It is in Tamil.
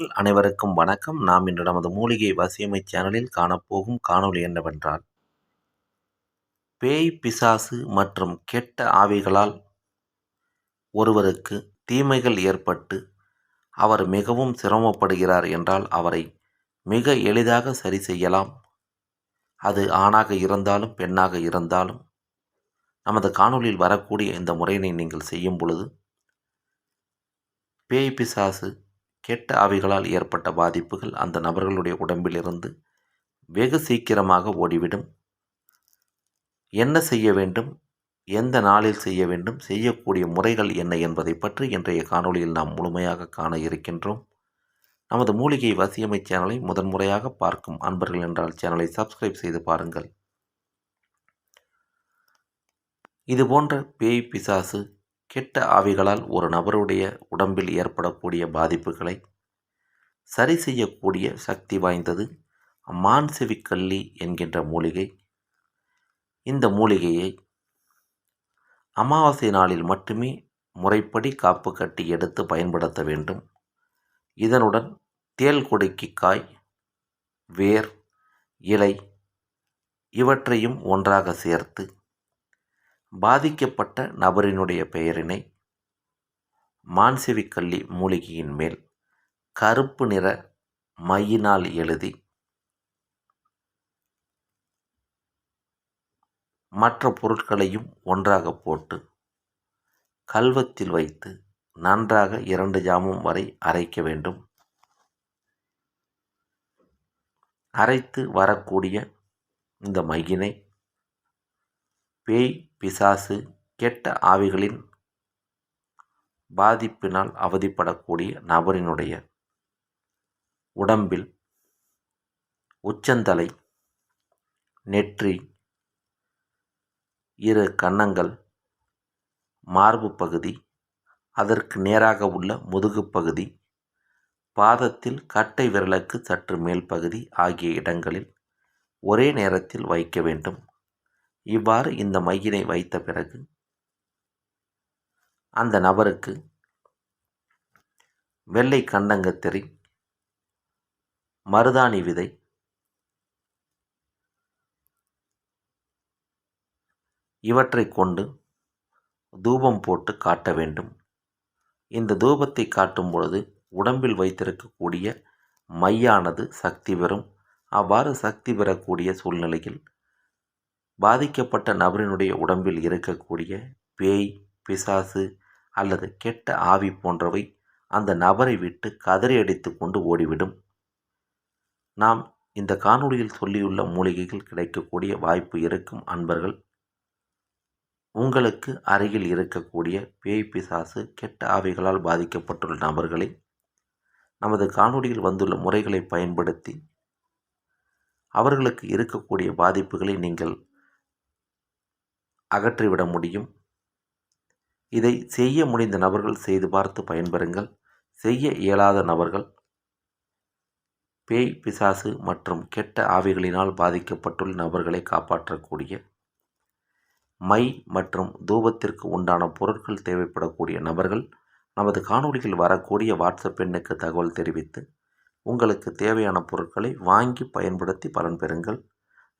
அனைவருக்கும் வணக்கம். நாம் இன்று நமது மூலிகை வசியமை சேனலில் காணப்போகும் காணொளி என்னவென்றால் பேய் பிசாசு மற்றும் கெட்ட ஆவிகளால் ஒருவருக்கு தீமைகள் ஏற்பட்டு அவர் மிகவும் சிரமப்படுகிறார் என்றால் அவரை மிக எளிதாக சரி செய்யலாம். அது ஆணாக இருந்தாலும் பெண்ணாக இருந்தாலும். நமது காணொலியில் வரக்கூடிய இந்த முறையினை நீங்கள் செய்யும் பொழுது பேய் பிசாசு கெட்ட ஆவிகளால் ஏற்பட்ட பாதிப்புகள் அந்த நபர்களுடைய உடம்பிலிருந்து வெகு சீக்கிரமாக ஓடிவிடும். என்ன செய்ய வேண்டும்? எந்த நாளில் செய்ய வேண்டும்? செய்யக்கூடிய முறைகள் என்ன என்பதை பற்றி இன்றைய காணொளியில் நாம் முழுமையாக காண இருக்கின்றோம். நமது மூலிகை வசியமை சேனலை முதன்முறையாக பார்க்கும் அன்பர்கள் என்றால் சேனலை சப்ஸ்கிரைப் செய்து பாருங்கள். இது போன்ற பேய் பிசாசு கெட்ட ஆவிகளால் ஒரு நபருடைய உடம்பில் ஏற்படக்கூடிய பாதிப்புகளை சரி செய்யக்கூடிய சக்தி வாய்ந்தது மான்செவிக்கல்லி என்கின்ற மூலிகை. இந்த மூலிகையை அமாவாசை நாளில் மட்டுமே முறைப்படி காப்பு கட்டி எடுத்து பயன்படுத்த வேண்டும். இதனுடன் தேல் கொடுக்கி காய் வேர் இலை இவற்றையும் ஒன்றாக சேர்த்து பாதிக்கப்பட்ட நபரினுடைய பெயரினை மான்செவிக்கல்லி மூலிகையின் மேல் கருப்பு நிற மையினால் எழுதி மற்ற பொருட்களையும் ஒன்றாக போட்டு கல்வத்தில் வைத்து நன்றாக இரண்டு ஜாமும் வரை அரைக்க வேண்டும். அரைத்து வரக்கூடிய இந்த மையினை பேய் பிசாசு கெட்ட ஆவிகளின் பாதிப்பினால் அவதிப்படக்கூடிய நபரினுடைய உடம்பில் உச்சந்தலை நெற்றி இரு கன்னங்கள் மார்பு பகுதி அதற்கு நேராக உள்ள முதுகு பகுதி பாதத்தில் கட்டை விரலுக்கு சற்று மேல் பகுதி ஆகிய இடங்களில் ஒரே நேரத்தில் வைக்க வேண்டும். இவ்வாறு இந்த மையினை வைத்த பிறகு அந்த நபருக்கு வெள்ளை கண்டங்கத்திரி மருதாணி விதை இவற்றை கொண்டு தூபம் போட்டு காட்ட வேண்டும். இந்த தூபத்தை காட்டும் பொழுது உடம்பில் வைத்திருக்கக்கூடிய மையானது சக்தி பெறும். அவ்வாறு சக்தி பெறக்கூடிய சூழ்நிலையில் பாதிக்கப்பட்ட நபரினுடைய உடம்பில் இருக்கக்கூடிய பேய் பிசாசு அல்லது கெட்ட ஆவி போன்றவை அந்த நபரை விட்டு கதறி அடித்து கொண்டு ஓடிவிடும். நாம் இந்த காணொளியில் சொல்லியுள்ள மூலிகைகள் கிடைக்கக்கூடிய வாய்ப்பு இருக்கும் அன்பர்கள். உங்களுக்கு அருகில் இருக்கக்கூடிய பேய் பிசாசு கெட்ட ஆவிகளால் பாதிக்கப்பட்டுள்ள நபர்களை நமது காணொளியில் வந்துள்ள முறைகளை பயன்படுத்தி அவர்களுக்கு இருக்கக்கூடிய பாதிப்புகளை நீங்கள் அகற்றிவிட முடியும். இதை செய்ய முடிந்த நபர்கள் செய்து பார்த்து பயன்பெறுங்கள். செய்ய இயலாத நபர்கள் பேய் பிசாசு மற்றும் கெட்ட ஆவிகளினால் பாதிக்கப்பட்டுள்ள நபர்களை காப்பாற்றக்கூடிய மை மற்றும் தூபத்திற்கு உண்டான பொருட்கள் தேவைப்படக்கூடிய நபர்கள் நமது காணொலியில் வரக்கூடிய வாட்ஸ்அப் எண்ணுக்கு தகவல் தெரிவித்து உங்களுக்கு தேவையான பொருட்களை வாங்கி பயன்படுத்தி பலன் பெறுங்கள்.